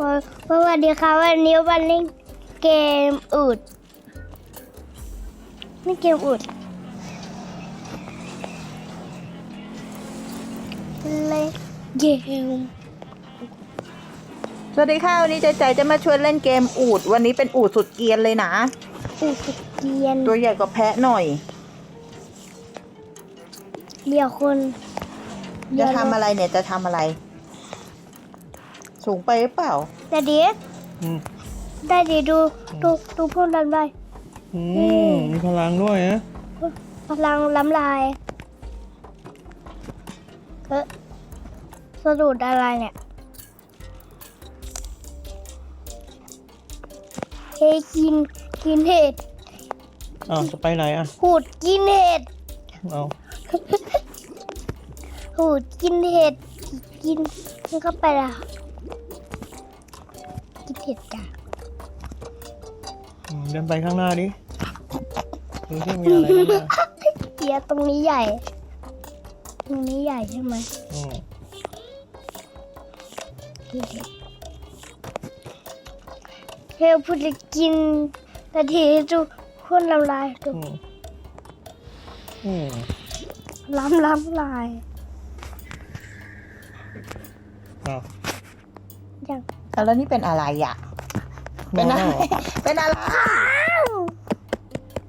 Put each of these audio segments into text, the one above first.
สวัสดีค่ะวันนี้วันเล่นเกมอูดนี่เกมอูดเล่นเกมสวัสดีค่ะวันนี้ใจใจจะมาชวนเล่นเกมอูด วันนี้เป็นอูดสุดเกรียนเลยนะอูดสุดเกรียนตัวใหญ่กว่าแพะหน่อย เดี๋ยวคนจะทำอะไรเนี่ยจะทำอะไร สูงไปหรือเปล่าแต่เดี๋ยวอืมได้ดีดูดูดูพวกนั้นได้อืมมีพลังด้วยนะพลังล้ำลายเออสะดุดอะไรเนี่ยเฮกินกินเห็ดอ้าวจะไปไหนอะหูดกินเห็ดเอาหูดกินเห็ดกินกินเข้าไปละ เดินไปข้างหน้าดิดูที่มีอะไรข้างน้าเดี๋ยวตรงนี้ใหญ่ ตรงนี้ใหญ่ใช่ไหมอืมเฮลพูดจะกินนาทีดูคนลำลายดูอืมอืมล้ำล้ำลายอ้าวย่างแล้วนี่เป็นอะไรอะ เป็นอะไร เป็นอะไรอ้าว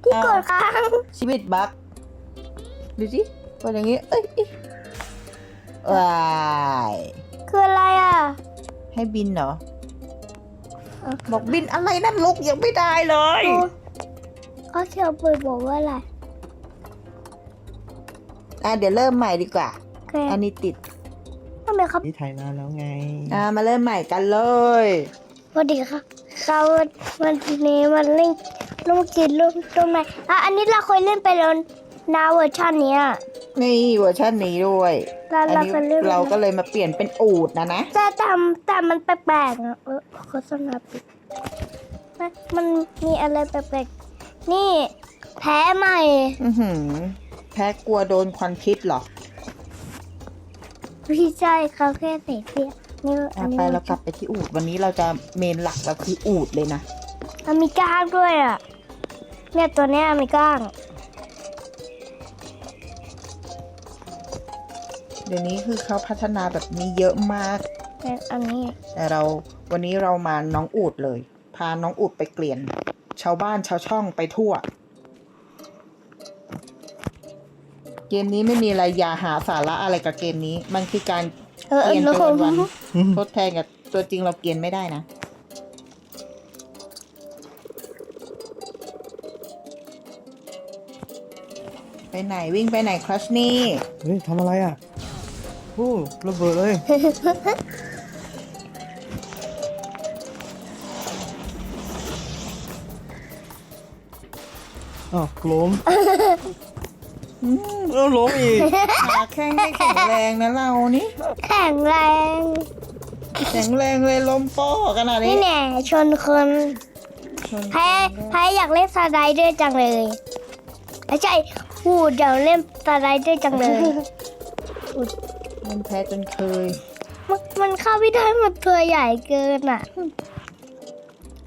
ที่กดค้างชีวิตบักดูสิเป็นอย่างนี้ เอ้ยอิ๊ะว้ายคืออะไรอะ ให้บินเหรอเออบอกบินอะไรนั่นลุกยังไม่ได้เลยดูเขาเชียวเปิดบอกว่าอะไร อะเดี๋ยวเริ่มใหม่ดีกว่าแกอันนี้ติดทำไมครับนี่ถ่ายนานแล้วไง อ่ามาเริ่มใหม่กันเลย สวัสดีค่ะ เขาวันนี้มันเล่นลูกจิตลูกต้นไม้อะอันนี้เราเคยเล่นไปแล้วนาเวอร์ชันเนี้ยนี่เวอร์ชันนี้ด้วยเราอันเรานี้เคยเล่นเราก็เลยมาเปลี่ยนเป็นอูดนะนะ แต่แต่แต่มันแปลกๆอะเออโฆษณาปิดมันมันมีอะไรแปลกๆนี่แพ้ใหม่ อือหือแพ้กลัวโดนควันพิษเหรอ พี่ใช่เขาแค่ใส่เสื้อ นี่อัอะนนี้ไปเรากลับไปที่อูดวันนี้เราจะเมนหลักเราคืออูดเลยนะมันมีก้างด้วยอะ เนี่ยตัวเนี้ยมีก้าง เดี๋ยวนี้คือเขาพัฒนาแบบนี้เยอะมาก เนี่ยอันนี้แต่เราวันนี้เรามาน้องอูดเลย พาน้องอูดไปเกลียน ชาวบ้านชาวช่องไปทั่ว เกมนี้ไม่มีอะไรอย่าหาสาระอะไรกับเกมนี้ มันคือการ เออเกลียนแล้วไปผมวันๆทดแทนกับตัวจริงเราเกลียนไม่ได้นะ ไปไหนวิ่งไปไหนครัชนี่เฮ้ยทำอะไรอะโอ้ระเบิดเลย อ้าวล้มเออล้มอีก ขาแข้งไม่แข็งแรงนะเรานี่แข็งแรง แข็งแรงเลยล้มป้อขนาดนี่นี้แน่ชนคนชนแพ้แพ้อยากเล่นสไลเดอร์จังเลยไม่ใช่พูดอยากเล่นสไลเดอร์จังเลยมันแพ้จนเคย มันมันเข้าไม่ได้มันตัวใหญ่เกินอะ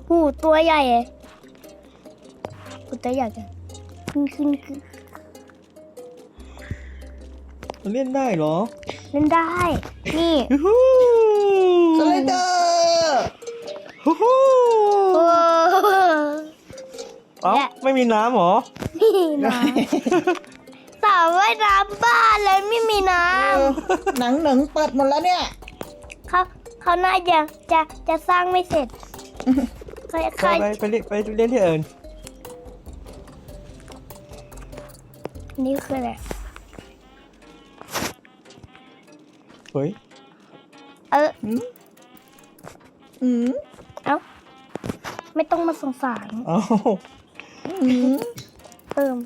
หูตัวใหญ่อะหูตัวใหญ่เกันขึ้นขึ้นขึ้น มันเล่นได้เหรอเล่นได้ นี่ยูฮูสไลเดอร์ฮู้ฮู้โอ้เอ้าและไม่มีน้ำเหรอ นี่นะสาวว่ายน้ำบ้านเลยไม่มีน้เออหนังหนึ่งเปิดหมดแล้วเนี่ยำเขาเขาน่าจะจะจะสร้างไม่เสร็จใครใคไปรไปไปเล่นไปเล่นที่อื่น นี่คืออะไร เฮ้ยเอออืมอืมเอ้าไม่ต้องมาสงสารเอ้าอืมเติม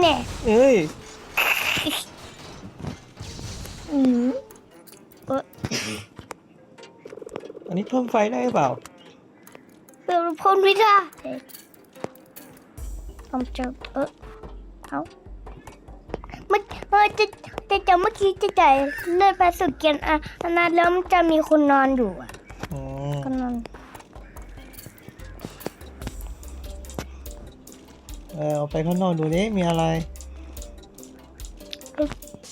แน่เอ้ยอืมเอออันนี้เพิ่มไฟได้หรือเปล่าเติมพ่นไม่ได้ทำเจอเออเอาเมื่อเออจะ จะจะเมื่อกี้จะจ่ายเลื่อนไปสุดเกียนอะอันนั้นแล้วมันจะมีคนนอนอยู่อะอืมก็นอนเออเอาไปข้างนอกดูนี้มีอะไร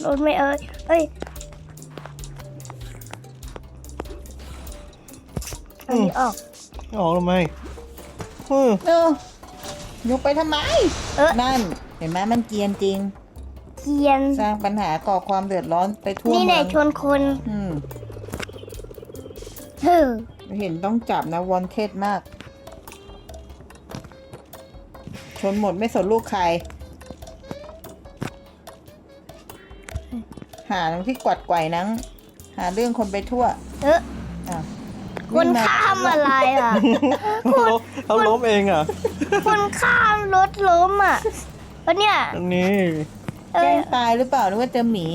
รถไม่เอ้ยเอ้ยอันนี้ออก ออกทำไมเออ เออยกไปทำไม เออ นั่น เห็นไหมมันเกรียนจริง เกียน สร้างปัญหาก่อความเดือดร้อนไปทั่วนี่เมืแหละองชนคนอืมเฮ้อเห็นต้องจับนะวอนเทศมาก ชนหมดไม่สนลูกใคร หาทั้งที่กวัดไกวนังหาเรื่องคนไปทั่วเอออะคนข้ามอะไรอะเขาล้มเองอะ คนข้ามรถล้มอะเพราะเนี่ยอันนี้เอ แกล้องตายหรือเปล่าหรือว่าเจอหมี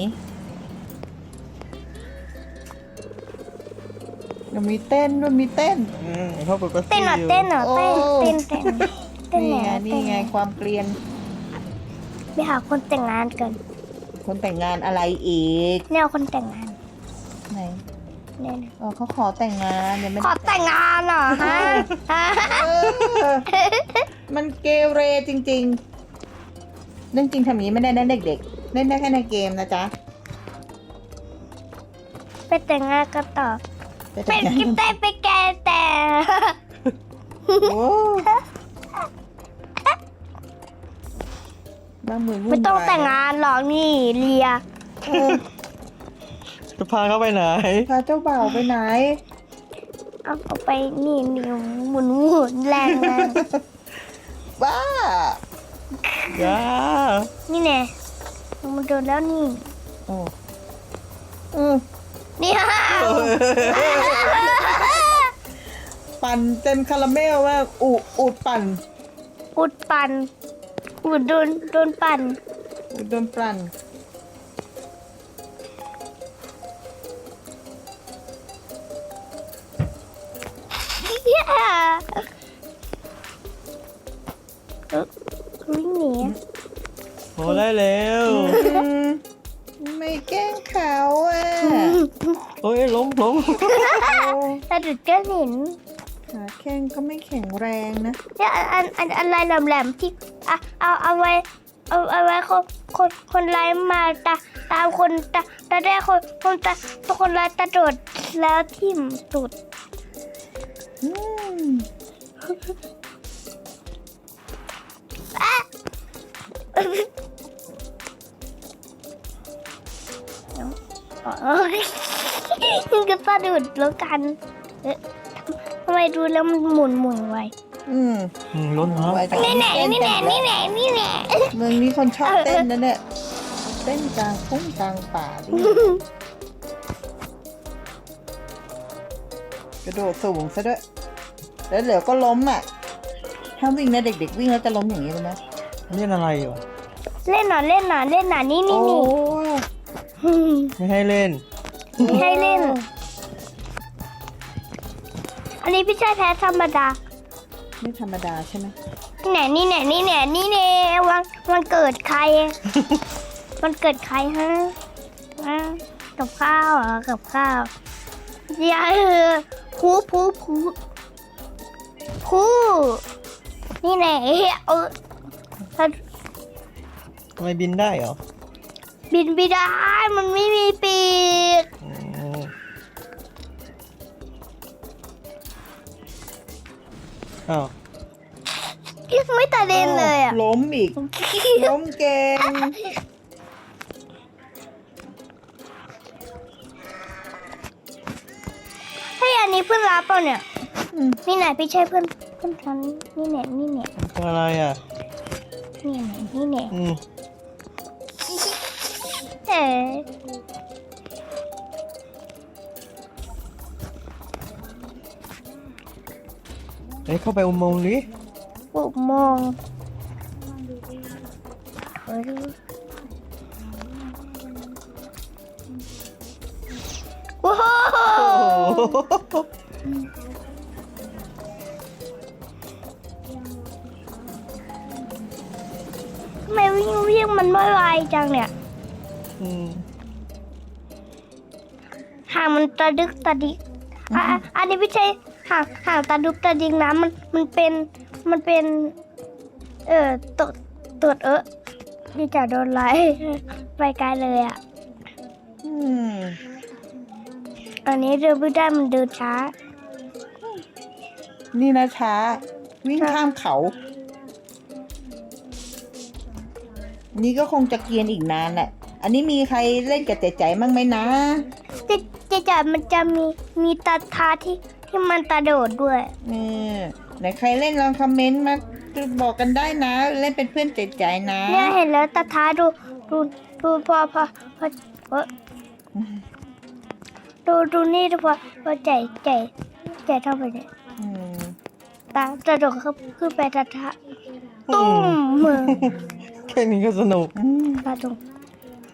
ยังมีเต้นด้วยมีเต้น อืมเขาเปิดประตูเต้นเหรออยู่เต้นเหรอเต้นโอ้เต้นเต้นเต้นนี่ไหนไงอะนี่เต้นไงความเกลียน ไปหาคนแต่งงานกันคนแต่งงานอะไรอีกเนี่ยคนแต่งงานไหนเนี่ยนะอ๋อเขาขอแต่งงานยังไม่ขอได้แต่งงานเหรอฮะฮะ เออมันเกเรจริง ๆ เรื่องจริงทำอย่างนี้ไม่ได้นะเด็กๆ เล่นได้แค่ในเกมนะจ๊ะไปแต่งงานกันต่อไปเป็แต่นงงานกิ๊บได้ไปแกแต่ โอ้บ้านเมืองวุ่นวายไม่ต้องแต่งงานหรอกนี่เลียเออจะพาเขาไปไหน พาเจ้าบ่าวไปไหน เอาเอาไปนี่นิ้วหมุนหมุนแรงแรงบ้า ย่านี่แน่มันโดนแล้วนี่โอ้เออนี่ฮะปั่นเต็มคาราเมลมากอุอุดปั่น อุดปันอุดโดนโดนปั่นอุดโดนปั่นเหี้ย ได้แล้วอืมไม่แกล้งเขาอะโอ้ยล้มล้มโอ้แต่ดุดก็เห็นขาแข้งก็ไม่แข็งแรงนะเนี่ยอันอันอันอะไรแหลมๆที่อะเอาเอาไว้เอาเอาไว้คนคนคนร้ายมาตาตามคนตาตาได้คนคนตาคนร้ายตาโดดแล้วทิ่มตุดอืม เอ้ยมันก็สะดุดแล้วกันเอ๊ะทำไมดูแล้วมันหมุนหมุนไวอืมอืมล้นน้ไว้ตรงนี่แหน่นี่แหน่นี่แหน่นี่แหน่เมืองนี้คนชอบเต้นนะเนี่ยเต้นกลางทุ่งกลางป่าดิกระโดดสูงซะด้วยแล้วเหลือก็ล้มอะ ถ้าวิ่งนะเด็ก ๆ วิ่งแล้วจะล้มอย่างนี้เลยไหมำเล่นอะไรอยู่อะเล่นหน่อยเล่นหน่อยเล่นหน่อยนี่โอ้นี่นี่ ไม่ให้เล่น ไม่ให้เล่น อันนี้พี่ชายแพ้ธรรมดา ไม่ธรรมดาใช่ไหมนี่แหน่นี่แหน่นี่แหน่นี่แหน่วันวันเกิดใคร วันเกิดใครฮะอะกับข้าวเหรอกับข้าวยายเออพูพูพูพูนี่แหน่เออทำไมบินได้เหรอ บินไม่ได้มันไม่มีปีกอืมอ้าวยังไม่ตัดเด่นเลยอะ ล้มอีก ล้มเก่งเฮ้ยอันนี้เพื่อนรับเปล่าเนี่ยอืมนี่ไหนพี่ใช่เพื่อนเพื่อนฉันนี่แหน่นี่แหน่เป็นอะไรอะ นี่แหน่นี่แหน่อืม เอ๋เฮ้ยเข้าไปอุโมงค์ดิปุกโมงเฮ้ยว้าวโอ้โหทำไมวิ่งวิ่งมันไม่ไวจังเนี่ย หางมันตะดึกตะดิกอะอะอันนี้ไม่ใช่ห่างห่างตาดุบตาดิงนะมันมันเป็นมันเป็น เออตดตดเออดีจะโดนไล่ไปไกลเลยอะอืมอันนี้เดินไม่ได้มันเดินช้า นี่นะช้า วิ่งข้ามเขา นี่ก็คงจะเกรียนอีกนานแหละ อันนี้มีใครเล่นกับใจใจมั่งไหมนะจะจะจะมันจะมีมีตาทาที่ที่มันตาโดดด้วยนี่ไหนใครเล่นลองคอมเมนต์มาบอกกันได้นะ เล่นเป็นเพื่อนใจใจนะเนี่ยเห็นแล้วตาทาดูดูดูพอพอพอเอ้ยดูดูนี่ดูพอพอใจใจใจเท่าไปเนี่ยอืมตาจะโดดขึ้นขึ้นไปตาทาตุ้มมือแค่นี้ก็สนุกอืมตาตุ้ม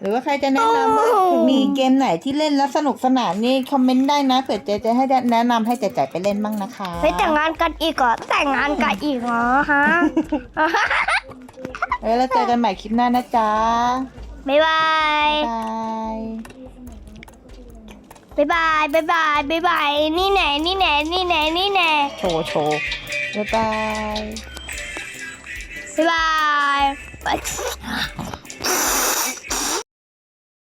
หรือว่าใครจะแนะนำว่าโอ้มีเกมไหนที่เล่นแล้วสนุกสนานนี่คอมเมนต์ได้นะเผื่อเจจะให้แนะนำให้ใจใจไปเล่นบ้างนะคะเฮ้ยแต่งงานกันอีกเหรอแต่งงานกันอีกเหรอฮะเอ้ยแล้วเจอกันใหม่คลิปหน้านะจ๊ะบ๊ายบายบายบ๊ายบายบ๊ายบายบ๊ายบายนี่แน่นี่แน่นี่แน่นี่แน่โชว์โชว์บ๊ายบายบ๊ายบาย